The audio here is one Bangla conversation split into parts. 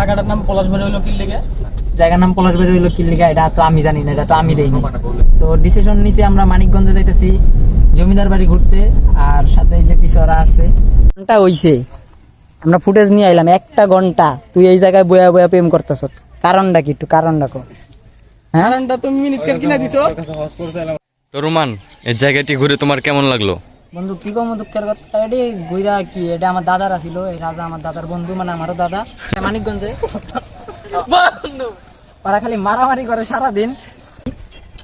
জায়গাটার নাম পলাশবাড়ি হলো কি লেগে জায়গার নাম পলাশবাড়ি হইল কিল্লিগা এটা তো আমি জানি না এটা তো আমি দেইনি। তো ডিসিশন নিছি আমরা মানিকগঞ্জে যাইতেছি জমিদার বাড়ি ঘুরতে আর সাথে যে পিছরা আছে ঘণ্টা হইছে। আমরা ফুটেজ নিয়ে আইলাম একটা ঘণ্টা। তুই এই জায়গায় বয়া বয়া প্রেম করতেছ কারণটা কি একটু কারণটা কো? হ্যাঁ? কারণটা তুমি মিনিট কার কিনা দিছো? তো রোমান এই জায়গাটি ঘুরে তোমার কেমন লাগল? বন্ধু কি কম দুঃখের কথা? এটি গুইরা কি? এটা আমার দাদার আছিল এই রাজা আমার দাদার বন্ধু মানে আমারও দাদা। মানিকগঞ্জে। ওরা খালি মারামারি করে সারাদিন।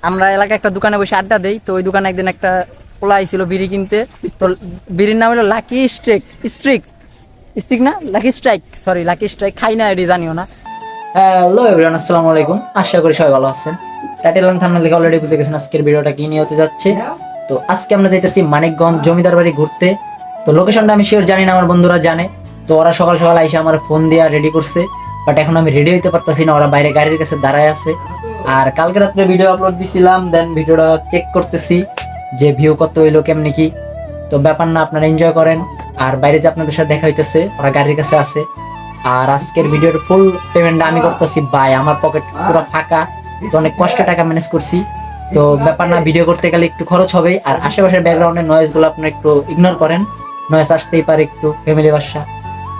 আমরা এলাকায় একটা দোকানে বসে আড্ডা দেই তো ওই দোকানে একদিন একটা পোলা আইছিল বিড়ি কিনতে। তো বিড়ির নাম হলো লাকি স্ট্রিক। স্ট্রিক। স্ট্রিক না? Lucky Strike. Sorry Lucky Strike. খাই না এটি জানিও না। হ্যালো এভরিওয়ান আসসালামু আলাইকুম। আশা করি সবাই ভালো আছেন। টাইটেল এন্ড থাম্বনেল দেখে অলরেডি বুঝে গেছেন আজকের ভিডিওটা কি নিয়ে হতে যাচ্ছে। তো আজকে আমরা যাইতেছি মানিকগঞ্জ জমিদার বাড়ি ঘুরতে। তো লোকেশনটা আমি শিওর জানি না, আমার বন্ধুরা জানে। তো ওরা সকাল সকাল আইসে আমার ফোন দিয়ে রেডি করছে। বাট এখন আমি রেডি হইতে পারতাছি না, ওরা বাইরে গাড়ির কাছে দাঁড়ায় আছে। আর কালকে রাত্রে ভিডিও আপলোড দিছিলাম দেন ভিডিওটা চেক করতেছি যে ভিউ কত হইল, কেমনি কি। তো ব্যাপার না, আপনারা এনজয় করেন। আর বাইরে যে আপনাদের সাথে দেখা হইতেছে, ওরা গাড়ির কাছে আছে। আর আজকের ভিডিওর ফুল পেমেন্টটা আমি করতেছি বাই আমার পকেট পুরো ফাঁকা। তো অনেক কষ্টে টাকা ম্যানেজ করছি। তো ব্যাপার না ভিডিও করতে গেলে একটু খরচ হবে। আর আশেপাশের ব্যাকগ্রাউন্ডের নয়েজগুলো আপনারা একটু ইগনোর করেন। নয়েজ আসতেই পারে একটু ফ্যামিলি বাসা।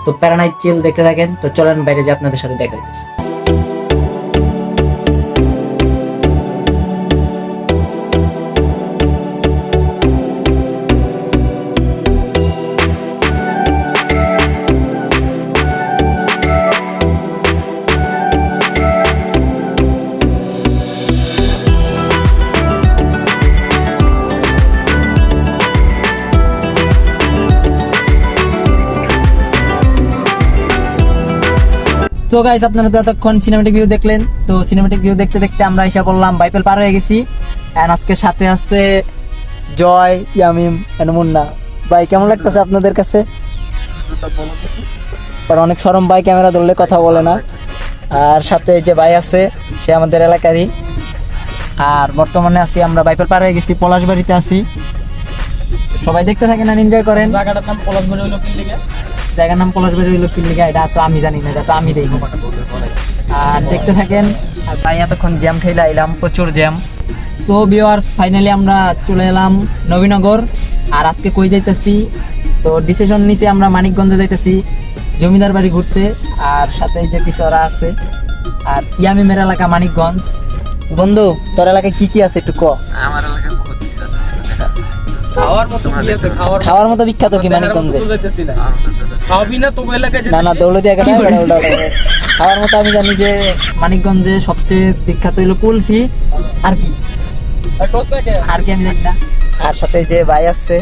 তো প্যারানাইট চিল দেখতে থাকেন। তো চলেন বাইরে যে আপনাদের সাথে দেখা হইতেছে। সো গাইস আপনারা তো এতক্ষণ সিনেমেটিক ভিউ দেখলেন। তো সিনেমেটিক ভিউ দেখতে দেখতে আমরা এসে পড়লাম বাইপেল পার হয়ে গেছি। এন্ড আজকে সাথে আছে জয়, ইয়ামিম এন্ড মুন্না। ভাই, কেমন লাগতেছে আপনাদের কাছে? আর অনেক সরম ভাই ক্যামেরা ধরলে কথা বলে না। আর সাথে যে ভাই আছে, সে আমাদের এলাকারই। আর বর্তমানে আছি আমরা বাইপেল পার হয়ে গেছি, পলাশবাড়িতে আছি। সবাই দেখতে থাকেন আর এনজয় করেন। জায়গাটার নাম পলাশবাড়ি হলো কি জায়গার নাম পলাশবাড়ি হইল কিল্লিগা এটা তো আমি জানি না, এটা তো আমি দেই আর দেখতে থাকেন, আর ভাই এতক্ষণ জ্যাম ঠেলে আইলাম, প্রচুর জ্যাম। তো ভিউয়ার্স ফাইনালি আমরা চলে এলাম নবীনগর, আর আজকে কই যাইতেছি? তো ডিসিশন নিচে আমরা মানিকগঞ্জে যাইতেছি, জমিদার বাড়ি ঘুরতে, আর সাথে যে পিছরা আছে, আর ইয়ামি ইয়ামিমের এলাকা মানিকগঞ্জ। বন্ধু, তোর এলাকায় কি কি আছে একটু ক? আমার এলাকায় কি আছে খাওয়ার খাওয়ার মতো বিখ্যাত কি? মানিকগঞ্জে যাইতেছি না। খাওয়াবি না তো এলাকায় না না দৌলতি একা খাওয়ার মতো আমি জানি যে মানিকগঞ্জে সবচেয়ে বিখ্যাত হইল কুলফি। আর কি? আর কি আমি জানি না। আর সাথে যে ভাই আসছে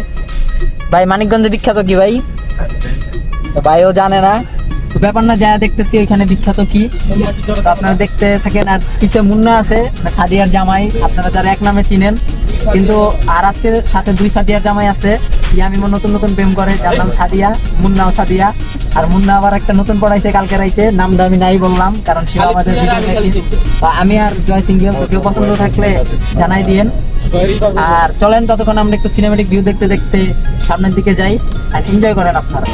ভাই মানিকগঞ্জে বিখ্যাত কি ভাই? তো ভাইও জানে না। তো ব্যাপার না যা দেখতেছি ওইখানে বিখ্যাত কি? তো আপনারা দেখতে থাকেন আর পিছে মুন্না আছে সাদিয়ার জামাই আপনারা যারা এক নামে চিনেন কিন্তু আর আজকে সাথে দুই সাদিয়ার জামাই আছে ইয়ামিমো নতুন নতুন প্রেম করে যার নাম সাদিয়া মুন্নাও সাদিয়া আর মুন্না আবার একটা নতুন পড়াইছে কালকে রাইতে নামটা আমি নাই বললাম কারণ সে আমাদের আমি আর জয় সিঙ্গেল কেউ পছন্দ থাকলে জানাই দিয়েন। আর চলেন ততক্ষণ আমরা একটু সিনেমেটিক ভিউ দেখতে দেখতে সামনের দিকে যাই আর এনজয় করেন আপনারা।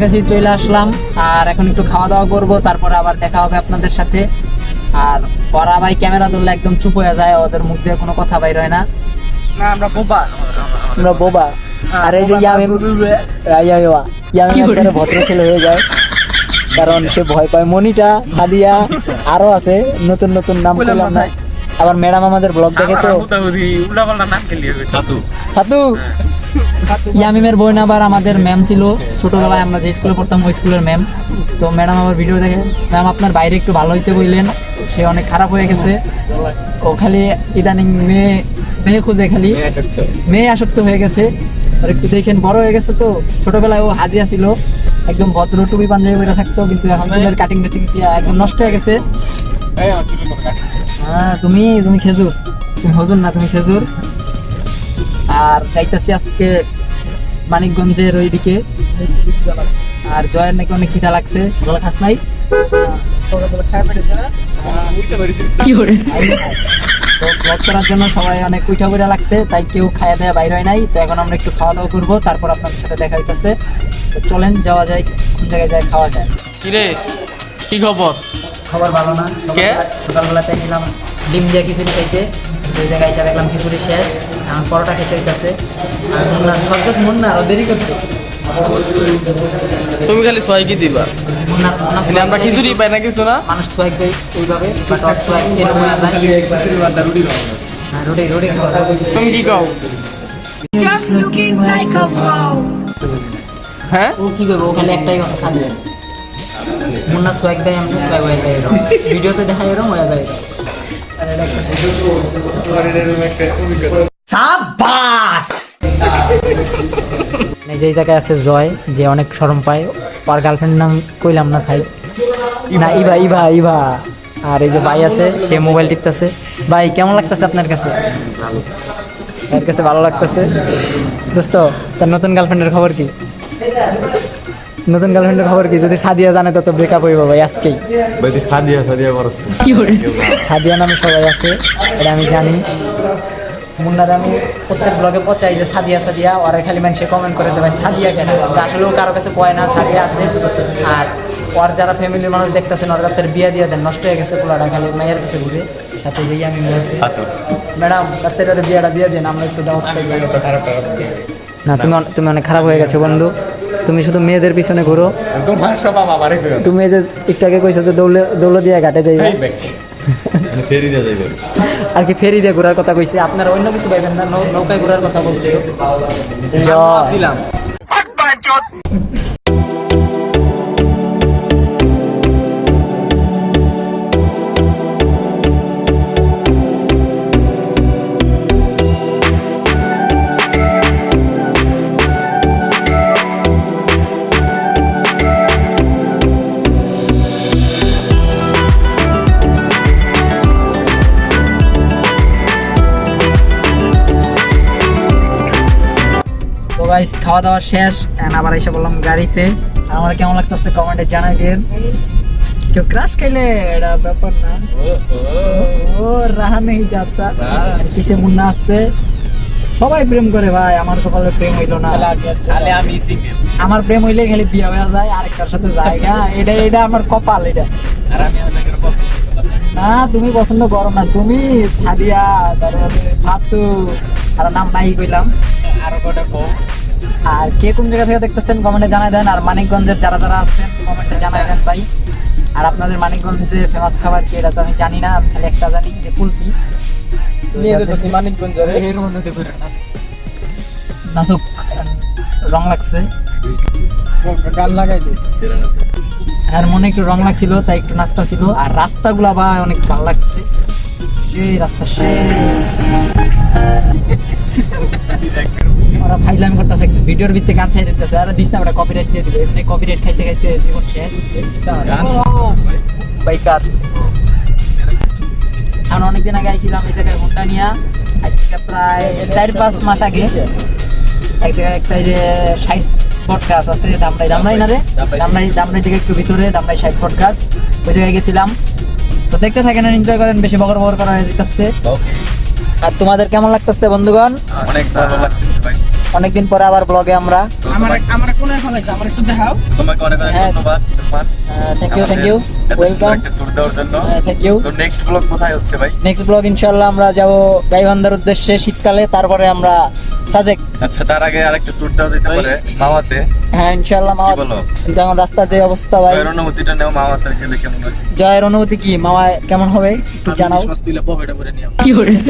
কাছাকাছি চলে আসলাম। আর এখন একটু খাওয়া দাওয়া করব তারপরে আবার দেখা হবে আপনাদের সাথে। আর ওরা ভাই ক্যামেরা ধরলে একদম চুপ হয়ে যায় ওদের মুখ দিয়ে কোনো কথা বাইর হয় না। না আমরা বোবা। আমরা বোবা। আর এই যে ভদ্র ছেলে হয়ে যায়। কারণ সে ভয় পায়। মনিটা হাদিয়া আরও আছে। নতুন নতুন নাম করলাম না। আবার ম্যাডাম আমাদের ব্লগ দেখে তো ফাতু ইয়ামিমের বোন আবার আমাদের ম্যাম ছিল। ছোটবেলায় আমরা যে স্কুলে পড়তাম ওই স্কুলের ম্যাম। তো ম্যাডাম আমার ভিডিও দেখে ম্যাম আপনার বাইরে একটু ভালো হইতে বললেন। সে অনেক খারাপ হয়ে গেছে। ও খালি ইদানিং মেয়ে মেয়ে খুঁজে খালি। মেয়ে আসক্ত হয়ে গেছে। আর একটু দেখেন বড় হয়ে গেছে তো। ছোটবেলায় ও হাজিয়া ছিল। একদম ভদ্র টুপি পাঞ্জাবি পরে থাকতো কিন্তু এখন চুলের কাটিং টাটিং দিয়ে একদম নষ্ট হয়ে গেছে। হ্যাঁ তুমি তুমি খেজুর। তুমি হজুর না তুমি খেজুর। আর যাইতাছি আজকে মানিকগঞ্জের ওইদিকে। আর জয়ের নাকি অনেক খিদা লাগছে সকালে খাস নাই? ব্লগ করার জন্য সবাই অনেক উঠা বইরা লাগছে তাই কেউ খাওয়া দাওয়া বাইর হয় নাই। তো এখন আমরা একটু খাওয়া দাওয়া করব তারপর আপনাদের সাথে দেখা হইতাছে। তো চলেন যাওয়া যায় কোন জায়গায় যায় খাওয়া যায়। কিরে? কি খবর? খবর ভালো না? সকালবেলা- সকালবেলা চাইছিলাম ডিম দিয়ে খিচুড়ি খাইতে। ওই জায়গায় এসে দেখলাম খিচুড়ি শেষ। এখন পরোটা খেতে হইতাছে। আর মুন্না সব মুন্না আরও দেরি করছে। তুমি খালি ছয় কি দিবা? মানে আমরা খিচুড়ি পাই না কিছু না? মানুষ সোয়াগ দেয় এইভাবে হয়ে রুটি রুটি তুমি কি কও হ্যাঁ? ও কি করব? ও খালি একটাই কথা সাদিয়ে মুন্না সোয়াগ দেয় এমনি সোয়াগ হয়ে যায় এরকম। ভিডিওতে দেখা এরকম হয়ে যায়। যেই জায়গায় আছে জয়, যে অনেক শরম পায়। আর গার্লফ্রেন্ড নাম কইলাম না থাই না, ইভা ইভা ইভা। আর এই যে ভাই আছে, সে মোবাইল টিপতেছে। ভাই, কেমন লাগতেছে আপনার কাছে? তার কাছে ভালো লাগতেছে। দোস্ত, তার নতুন গার্লফ্রেন্ডের খবর কি? নতুন গার্লফ্রেন্ডের খবর কি? যদি সাদিয়া জানে তো তো ব্রেকআপ হইব ভাই আজকেই। বলছি সাদিয়া সাদিয়া করস কি করে সাদিয়া নামে সবাই আছে এটা আমি জানি। মুন্নার আমি প্রত্যেক ব্লগে পচাই যে সাদিয়া সাদিয়া ওরা খালি মানুষে কমেন্ট করে যে ভাই সাদিয়া কেন? কিন্তু আসলেও কারও কাছে কয় না সাদিয়া আছে। আর ওর যারা ফ্যামিলির মানুষ দেখতেছেন ওরা তাদের বিয়ে দিয়ে দেন নষ্ট হয়ে গেছে পোলাটা খালি মায়ের পিছে ঘুরে। সাথে যেই আমি আছে। সাতু ম্যাডাম তাদের বিয়াটা দিয়ে দেন আমরা একটু দাওয়াত পাই না তুমি তুমি অনেক খারাপ হয়ে গেছো বন্ধু। তুমি শুধু মেয়েদের পিছনে ঘুরো। তোমার স্বভাব আমারে তুমি যে একটু আগে কইছো যে দৌলে দৌলে দিয়ে ঘাটে যাইবে। মানে ফেরি দিয়ে যাইবে। আর কি ফেরি দিয়ে ঘোরার কথা কইছে। আপনারা অন্য কিছু পাইবেন না নৌকায় ঘোরার কথা বলছে। ছিলাম খাওয়া দাওয়া শেষ এখন আবার এসে বললাম গাড়িতে। আমার কেমন লাগতেছে কমেন্টে জানাই দিন। কেউ ক্রাশ খাইলে এটা ব্যাপার না। ও রাহা নেই যাতা কিসে মুন্না আসছে সবাই প্রেম করে ভাই আমার তো কপালে প্রেম হইল না। তাহলে আমি সিঙ্গেল আমার প্রেম হইলে খালি বিয়ে হয়ে যায় আরেকটার সাথে জায়গা এটা এটা আমার কপাল এটা। আর আমি আপনাকে না। তুমি পছন্দ করো না। তুমি সাদিয়া তারপরে ফাতু আর নাম নাই কইলাম। আরও কটা কও আর কে কোন জায়গা থেকে দেখতেছেন কমেন্টে জানাই দেন। আর মানিকগঞ্জের যারা যারা আছেন কমেন্টে জানাই দেন ভাই। আর আপনাদের মানিকগঞ্জে ফেমাস খাবার কি এটা তো আমি জানি না আমি খালি একটা জানি যে কুলফি। তো নিয়ে এটা যেতেছি মানিকগঞ্জ এর মধ্যে করে না নাসুক। রং লাগছে। গান লাগাই আর মনে একটু রং লাগছিল তাই একটু নাস্তা ছিল। আর রাস্তাগুলা ভাই অনেক ভালো লাগছে। সেই রাস্তা সেই। ওরা ফাইলামি করতেছে ভিডিওর ভিতরে গান ছাই দিতেছে আর দিস না কপিরাইট দিয়ে দিবে। এমনি কপিরাইট খাইতে খাইতে জীবন শেষ। বাইকার্স অনেকদিন আগে আইছিলাম এই জায়গায় হুন্ডা নিয়ে। আজ থেকে প্রায় চার পাঁচ মাস আগে। এক জায়গায় একটা যে ষাট ফট গাছ আছে দামরাই দামরাই না রে? দামরাই দামরাই থেকে একটু ভিতরে দামরাই ষাট ফট গাছ ওই জায়গায় গেছিলাম। তো দেখতে থাকেন আর এনজয় করেন বেশি বকর বকর করা হয়ে যেতেছে। আর তোমাদের কেমন লাগতেছে বন্ধুগণ? অনেক ভালো লাগতেছে। অনেকদিন পরে আবার ব্লগে আমরা। আমার আমার কোন ফেলাইছে আমার একটু দেখাও। তোমাকে অনেক অনেক হ্যাঁ। ধন্যবাদ থ্যাংক ইউ থ্যাংক ইউ আমাদের এত সুন্দর ওয়েলকাম একটা দেওয়ার জন্য। থ্যাংক ইউ তো নেক্সট ব্লগ কোথায় হচ্ছে ভাই? নেক্সট ব্লগ আমরা যাব গাইবান্ধার উদ্দেশ্যে শীতকালে তারপরে আমরা সাজেক। আচ্ছা তার আগে আরেকটা ট্যুর দেওয়া যেতে পারে মামাতে। হ্যাঁ ইনশাআল্লাহ বলো? কিন্তু এখন রাস্তার যে অবস্থা ভাই। জয়ের অনুভূতিটা নেও মামাতে গেলে কেমন হয়? জয়ের অনুভূতি কি? মামা কেমন হবে? একটু জানাও। দিলে পকেটে করে নিও কি করে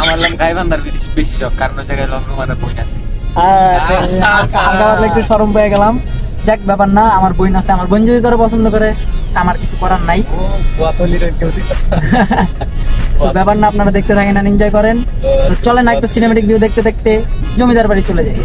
আমার লাগে গাইবান্ধার বেশি শখ কারণ ওই জায়গায় লগ্ন বই আছে। আমরা একটু সরম পেয়ে গেলাম। যাক ব্যাপার না আমার বোন আছে আমার বোন যদি ধরো পছন্দ করে আমার কিছু করার নাই। ব্যাপার না আপনারা দেখতে থাকেন আর এনজয় করেন। তো চলেন না একটু সিনেমেটিক ভিউ দেখতে দেখতে জমিদার বাড়ি চলে যাই।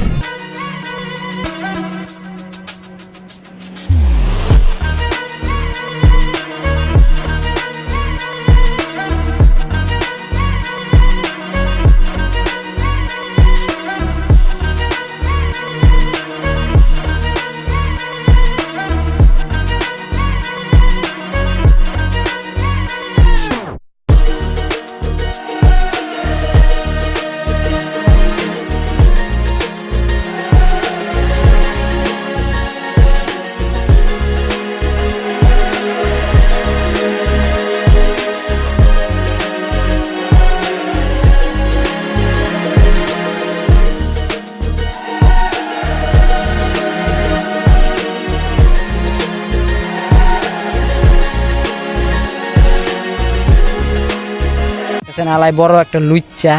হালাই বড় একটা লুচ্চা।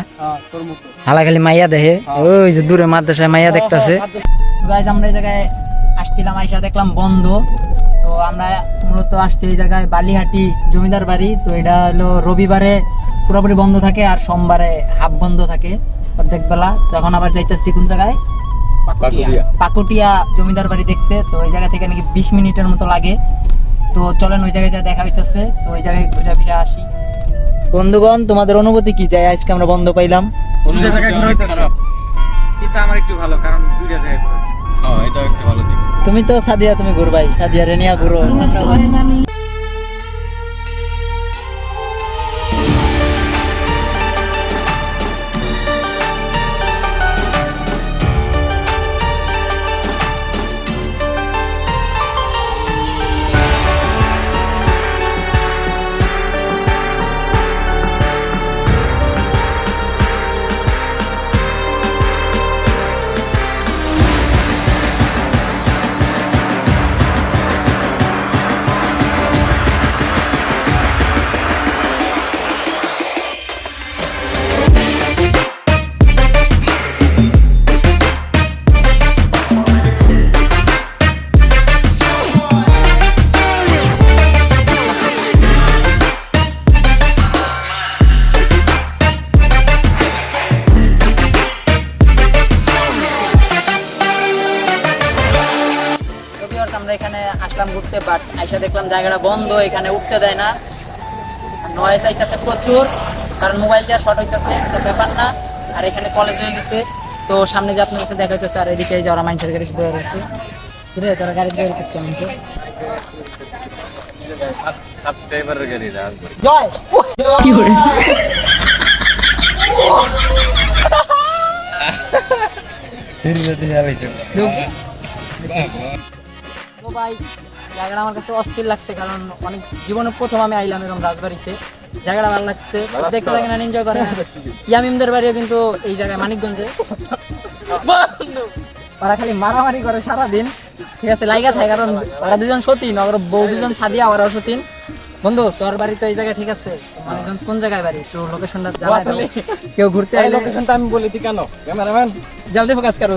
হালা খালি মাইয়া দেখে। ওই যে দূরে মাদ্রাসায় মাইয়া দেখতাছে। গাইজ আমরা এই জায়গায় আসছিলাম আইসা দেখলাম বন্ধ। তো আমরা মূলত আসছি এই জায়গায় বালিহাটি জমিদার বাড়ি। তো এটা হলো রবিবারে পুরোপুরি বন্ধ থাকে আর সোমবারে হাফ বন্ধ থাকে অর্ধেক বেলা। তো এখন আবার যাইতেছি কোন জায়গায়? পাকুটিয়া। জমিদার বাড়ি দেখতে। তো ওই জায়গা থেকে নাকি বিশ মিনিটের মতো লাগে। তো চলেন ওই জায়গায় যা দেখা হইতেছে। তো ওই জায়গায় ঘুরে ফিরে আসি। বন্ধুগণ তোমাদের অনুভূতি কি? যায় আজকে আমরা বন্ধ পাইলাম। দুইটা জায়গায় ঘুরে হইতেছে। কিন্তু আমার একটু ভালো কারণ দুইটা জায়গায় ঘুরেছি। হ্যাঁ এটাও একটা ভালো দিক। তুমি তো সাদিয়া তুমি ঘুরবাই। সাদিয়া রেনিয়া ঘুরো। আইসা দেখলাম জায়গাটা বন্ধ এখানে উঠতে দেয় না। নয়েস আইতেছে প্রচুর কারণ মোবাইল যা শর্ট হইতেছে তো ব্যাপার না। আর এখানে কলেজ হয়ে গেছে তো সামনে যে আপনার কাছে দেখা হইতেছে আর এদিকে যারা মানুষের গাড়ি বের হয়েছে রে তারা গাড়ি বের করছে গাড়িটা আসবে জয়! কি করে তো ভাই। জায়গাটা আমার কাছে অস্থির লাগছে কারণ অনেক জীবনে প্রথম আমি আইলাম এরকম রাজবাড়িতে। জায়গাটা ভালো লাগছে দেখতে এনজয় ইয়ামিমদের বাড়িও কিন্তু এই জায়গায় মানিকগঞ্জে। ওরা খালি মারামারি করে সারাদিন। ঠিক আছে থাকে কারণ ওরা দুজন সতীন বউ দুজন সাদিয়া ওরা সতীন। বন্ধু তোর বাড়ি তো এই জায়গায় ঠিক আছে। মানিকগঞ্জ কোন জায়গায় বাড়ি? একটু লোকেশনটা জানাই কেউ ঘুরতে আইলে লোকেশনটা আমি বলি কেন? ক্যামেরাম্যান জলদি ফোকাস করো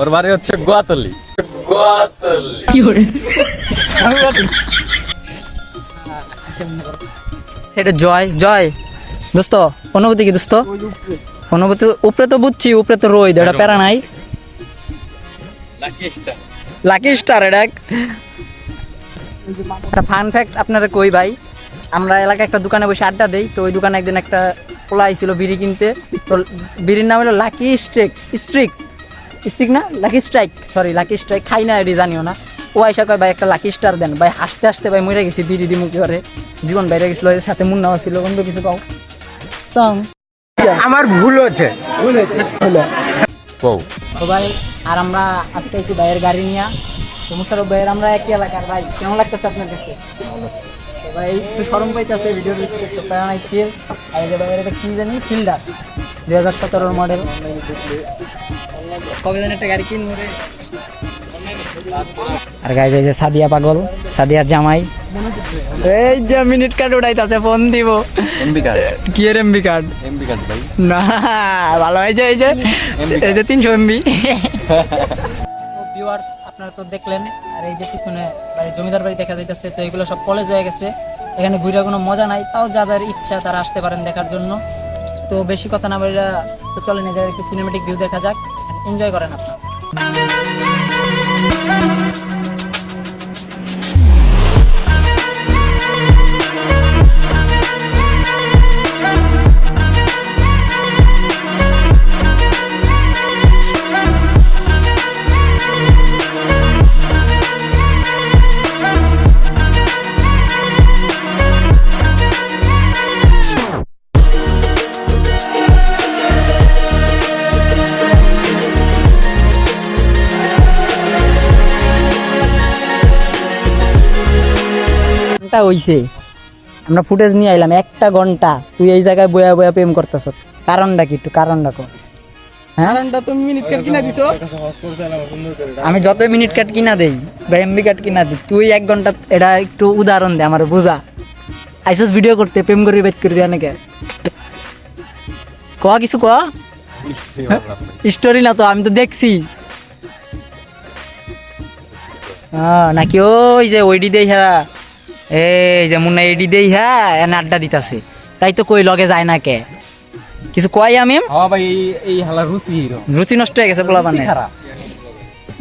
ওর বাড়ি হচ্ছে গোয়াতলি। সেটা জয় জয়। দোস্ত অনুভূতি কি দোস্ত? অনুভূতি উপরে তো বুঝছি উপরে তো রোদ এটা প্যারা নাই। লাকি স্টার এটা একটা ফান ফ্যাক্ট আপনারা কই ভাই? আমরা এলাকায় একটা দোকানে বসে আড্ডা দেই তো ওই দোকানে একদিন একটা পোলা আইছিল বিড়ি কিনতে। তো বিড়ির নাম হলো লাকি স্ট্রিক স্ট্রিক স্ট্রিক না? Lucky Strike sorry Lucky Strike খাই না এটি জানিও না। ও আইসা কয় ভাই একটা লাকি স্টার দেন। ভাই হাসতে হাসতে ভাই মরে গেছি বিড়ি দি মুখে করে জীবন বাইরে গেছিল এর সাথে মুন্নাও ছিল বন্ধু কিছু পাও সং আমার ভুল হচ্ছে কও। তো ভাই আর আমরা আজকে একটু ভাইয়ের গাড়ি নিয়ে তো মুশারফ ভাইয়ের আমরা একই এলাকার। ভাই কেমন লাগতেছে আপনার কাছে? ভাই একটু সরম পাইতেছে ভিডিওর ভিতরে একটু প্যারানাই ফিল। আর এই ভাইয়ের এটা কি জানি ফিল্ডার দুই হাজার সতেরোর মডেল কবে জানি একটা গাড়ি কিনবো রে। আর গাইজ এই যে সাদিয়া পাগল সাদিয়ার জামাই। এই যে মিনিট কার্ড উঠাইতাছে ফোন দিব। এমবি কার্ড কি এর এমবি কার্ড এমবি কার্ড ভাই। না ভালো হয়েছে এই যে। এই যে তিনশো এমবি ভিউয়ার্স আপনারা তো দেখলেন আর এই যে পিছনে বাড়ি জমিদার বাড়ি দেখা যাইতেছে তো এগুলো সব কলেজ হয়ে গেছে। এখানে ঘুরে কোনো মজা নাই তাও যাদের ইচ্ছা তারা আসতে পারেন দেখার জন্য। তো বেশি কথা না বলে তো চলেন এদের একটু সিনেমেটিক ভিউ দেখা যাক। এনজয় করেন আপনারা। ঘণ্টা হইছে। আমরা ফুটেজ নিয়ে আইলাম একটা ঘণ্টা। তুই এই জায়গায় বয়া বয়া প্রেম করতেছ কারণটা কি একটু? কারণটা হ্যাঁ? আমি যত মিনিট কাট কিনা দেই বা এমবি কাট কিনা দিই তুই এক ঘণ্টা এটা একটু উদাহরণ দে আমার বুঝা? আইসস ভিডিও করতে প্রেম করি বেচ করে দিয়া নাকি? ক কিছু ক স্টোরি না তো আমি তো দেখছি। নাকি ওই যে ওইডি দেই হ্যাঁ এই যে মুন্না এডি দেই হ্যাঁ এনে আড্ডা দিতাছে। তাই তো কই লগে যায় না কে? কিছু কয় আমি হ্যাঁ ভাই এই হালা রুচি হিরো। রুচি নষ্ট হয়ে গেছে পোলা মানে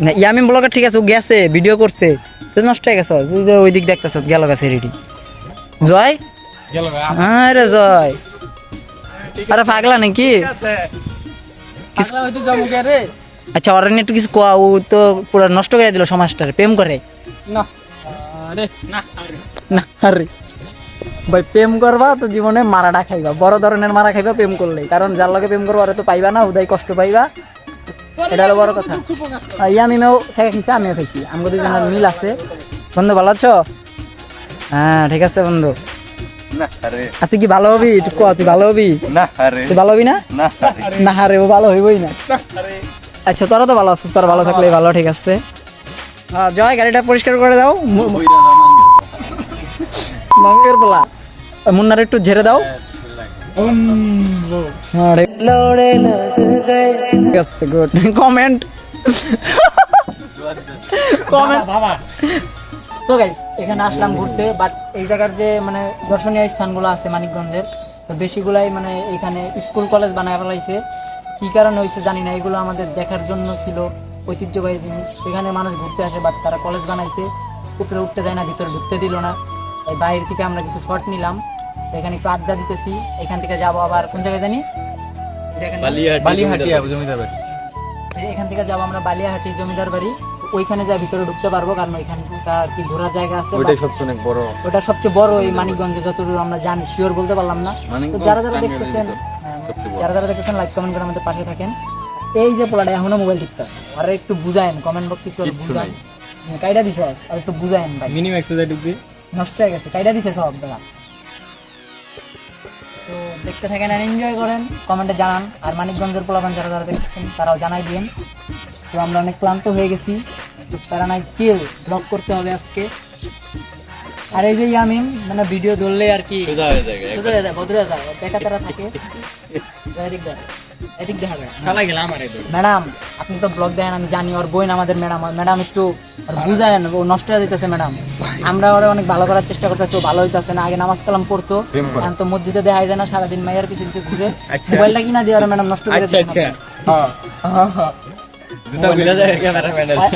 না ইয়ামিম ব্লগার ঠিক আছে ও গেছে ভিডিও করছে তুই নষ্ট হয়ে গেছ। তুই যে ওই দিক দেখতেছ গেল গেছে রেডি জয়? ভাই আরে জয়। আরে পাগলা নাকি? রে? আচ্ছা ওরা নিয়ে একটু কিছু কোয়া ও তো পুরো নষ্ট করে দিল সমাজটারে প্রেম করে। না। না আরে না আরে ভাই প্রেম করবা তো জীবনে মারাটা খাইবা। বড় ধরনের মারা খাইবা প্রেম করলে কারণ যার লগে প্রেম করবা তো পাইবা না উদয় কষ্ট পাইবা। এটা হলো বড় কথা। ইয়া আমিও ছেঁকা খাইছি আমিও খাইছি। আমাকে দুজনের মিল আছে। বন্ধু ভালো আছো? হ্যাঁ ঠিক আছে বন্ধু। না আর। তুই কি ভালো হবি? একটু তুই ভালো হবি? তুই ভালো হবি না? না আরে। হারে ও ভালো হইবই না। আচ্ছা তোরা তো ভালো আছিস তোরা ভালো থাকলে ভালো ঠিক আছে। জয়, গাড়িটা পরিষ্কার করে দাও। মাঙ্গের বলা মুন্নার একটু ঝেড়ে দাও। কমেন্ট। গাইস এখানে আসলাম ঘুরতে বাট এই জায়গার যে মানে দর্শনীয় স্থানগুলো আছে মানিকগঞ্জের, তো বেশিগুলাই মানে এখানে স্কুল কলেজ বানায় ফেলাইছে। কি কারণে হয়েছে জানি না, এগুলো আমাদের দেখার জন্য ছিল। ঐতিহ্যবাহী জিনিস। এখানে মানুষ ঘুরতে আসে বাট তারা কলেজ বানাইছে। উপরে উঠতে দেয় না ভিতরে ঢুকতে দিল না। এই বাইরে থেকে আমরা কিছু শর্ট নিলাম। এখানে একটু আড্ডা দিতেছি। এখান থেকে যাব আবার কোন জায়গায় জানি? বালিহাটি জমিদার বাড়ি। এখান থেকে যাব আমরা বালিয়াহাটি জমিদার বাড়ি। ওইখানে যা ভিতরে ঢুকতে পারব কারণ ওইখানকার কি ঘোরার জায়গা আছে ওইটাই সবচেয়ে অনেক বড় ওটা সবচেয়ে বড় এই মানিকগঞ্জে যতদূর আমরা জানি শিওর বলতে পারলাম না। তো যারা যারা দেখতেছেন হ্যাঁ। যারা যারা দেখতেছেন লাইক কমেন্ট করে আমাদের পাশে থাকেন। এই যে পোলাটা এখনও মোবাইল টিপতেছে আর একটু বুঝায়েন কমেন্ট বক্সে একটু বুঝান হ্যাঁ, কাইডা দিছে আর একটু বুঝায়েন ভাই। মিনিমাম এক্সারসাইজ ঢুকছি নষ্ট হয়ে গেছে কাইডা দিছে সব বেলা। তো দেখতে থাকেন আর এনজয় করেন কমেন্টে জানান। আর মানিকগঞ্জের পোলাপান যারা যারা দেখতেছেন তারাও জানাই দিন। তো আমরা অনেক ক্লান্ত হয়ে গেছি। তারা নাই চিল ব্লগ করতে হবে আজকে। আর এই যে ইয়ামিন মানে ভিডিও ধরলে আর কি সোজা হয়ে যায় সোজা হয়ে যায় ভদ্র হয়ে যায় বেকা তারা থাকে। তো এদিক দেখ শালা গেল আমার ম্যাডাম আপনি তো ব্লগ দেন আমি জানি ওর আমাদের ম্যাডাম। ম্যাডাম একটু বুঝায়েন ও নষ্ট হয়ে যেতেছে ম্যাডাম। আমরা ওরা অনেক ভালো করার চেষ্টা করতেছি ও ভালো হইতেছে না। আগে নামাজ কালাম পড়তো। এখন তো মসজিদে দেখা যায় না সারাদিন পিছে ঘুরে। মোবাইলটা কিনা দিয়ে ওরা ম্যাডাম নষ্ট করে আচ্ছা আচ্ছা।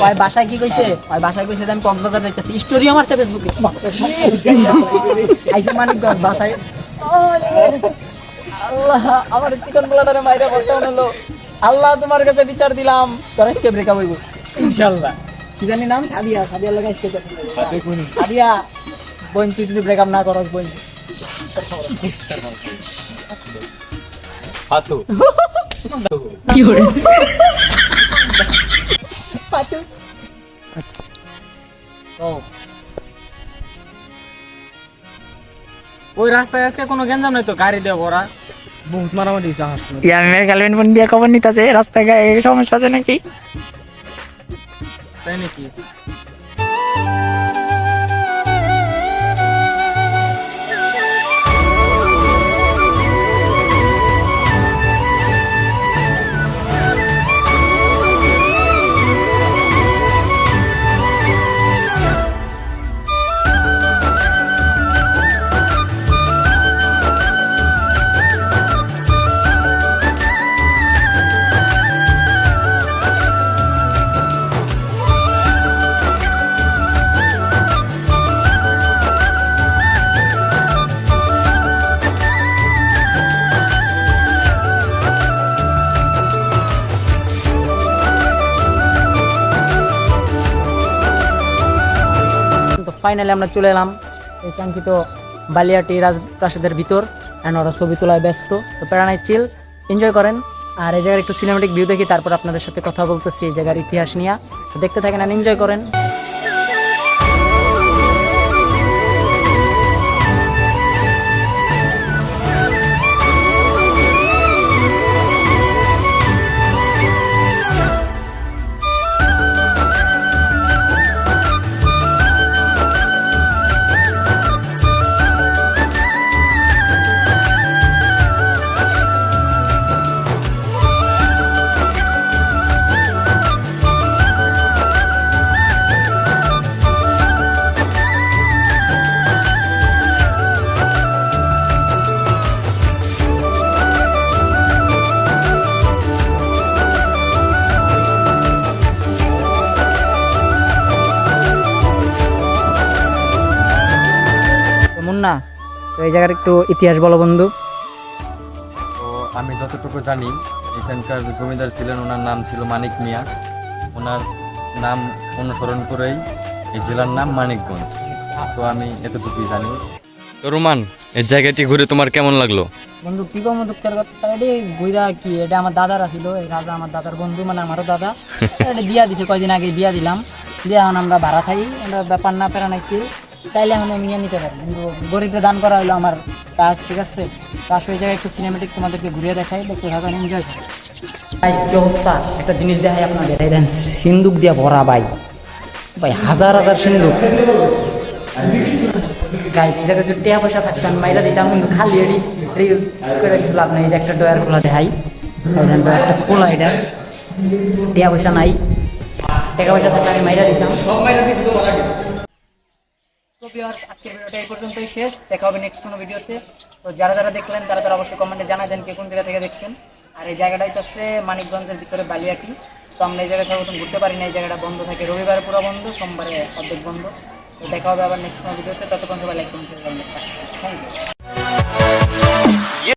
ওই বাসায় কি কইছে? বাসায় কইছে আমি কক্সবাজার যাইতেছি। স্টোরি মারছে ফেসবুকে। আইসে মানিকগঞ্জ বাসায়। আল্লাহ আমার চিকন পোলাটারে মাইরা বলতে হলো আল্লাহ তোমার কাছে বিচার দিলাম তোর আজকে ব্রেকআপ হইব। ইনশাআল্লাহ। কি জানি নাম? সাদিয়া সাদিয়া লাগা আজকে সাদিয়া বোন তুই যদি ব্রেকআপ না করস বোন। পাতু। কি হরে পাতু। ওই রাস্তায় আজকে কোনো গেঞ্জাম নাই তো? গাড়ি দেবো ওরা বহুত মারামারি হয়েছে। ইয়া মেয়ের গার্লফ্রেন্ড ফোন দিয়ে খবর নিতেছে রাস্তায় সমস্যা আছে নাকি তাই নাকি ফাইনালি আমরা চলে এলাম এই কাঙ্ক্ষিত বালিয়াটি রাজপ্রাসাদের ভিতর। অ্যান্ড ওরা ছবি তোলায় ব্যস্ত, তো প্যারানাই চিল, এনজয় করেন। আর এই জায়গার একটু সিনেমেটিক ভিউ দেখি, তারপর আপনাদের সাথে কথা বলতেছি এই জায়গার ইতিহাস নিয়ে। দেখতে থাকেন আর এনজয় করেন। তো এই জায়গার একটু ইতিহাস বলো বন্ধু। তো আমি যতটুকু জানি এখানকার যে জমিদার ছিলেন ওনার নাম ছিল মানিক মিয়া। ওনার নাম অনুসরণ করেই এই জেলার নাম মানিকগঞ্জ। তো আমি এতটুকুই জানি। তো রোমান এই জায়গাটি ঘুরে তোমার কেমন লাগল? বন্ধু কি কম দুঃখের কথা? এটা বইরা কি এটা আমার দাদার আছিল এই রাজা আমার দাদার বন্ধু মানে আমারও দাদা। এটা বিয়া দিছে কয়দিন আগে বিয়া দিলাম। দিয়ে এখন আমরা ভাড়া খাই আমরা ব্যাপার না পেরা নাইছি চাইলে এখন আমি নিয়ে নিতে পারি। কিন্তু গরিবকে দান করা হলো আমার কাজ, ঠিক আছে? তো আসলে জায়গায় একটু সিনেমেটিক তোমাদেরকে ঘুরিয়ে দেখাই, দেখতে থাকেন এনজয় কি অবস্থা? একটা জিনিস দেখাই আপনাদের সিন্দুক দিয়ে ভরা, ভাই। ভাই, হাজার হাজার সিন্দুক। গাইজ এই জায়গায় যদি টাকা পয়সা থাকতো, আমি মাইরা দিতাম, কিন্তু খালি এডি এডি করে কিছু লাভ নেই, এই যে একটা ডয়ার খোলা দেখাই। যে খোলা, এটা। টাকা পয়সা নাই। টাকা পয়সা থাকলে আমি মাইরা দিতাম। সব মাইরা তো তো এই পর্যন্তই শেষ। দেখা হবে নেক্সট কোনো ভিডিওতে। তো যারা যারা দেখলেন, তারা তারা অবশ্যই কমেন্টে জানা দেন কে কোন জায়গা থেকে দেখছেন। আর এই জায়গাটাই হচ্ছে মানিকগঞ্জের ভিতরে বালিয়াটি। তো আমরা এই জায়গায় সর্বপ্রথম ঘুরতে পারি না। এই জায়গাটা বন্ধ থাকে। রবিবার পুরো বন্ধ, সোমবারে অর্ধেক বন্ধ। তো দেখা হবে আবার নেক্সট কোনো ভিডিওতে। ততক্ষণ সবাই লাইক কমেন্ট থ্যাংক ইউ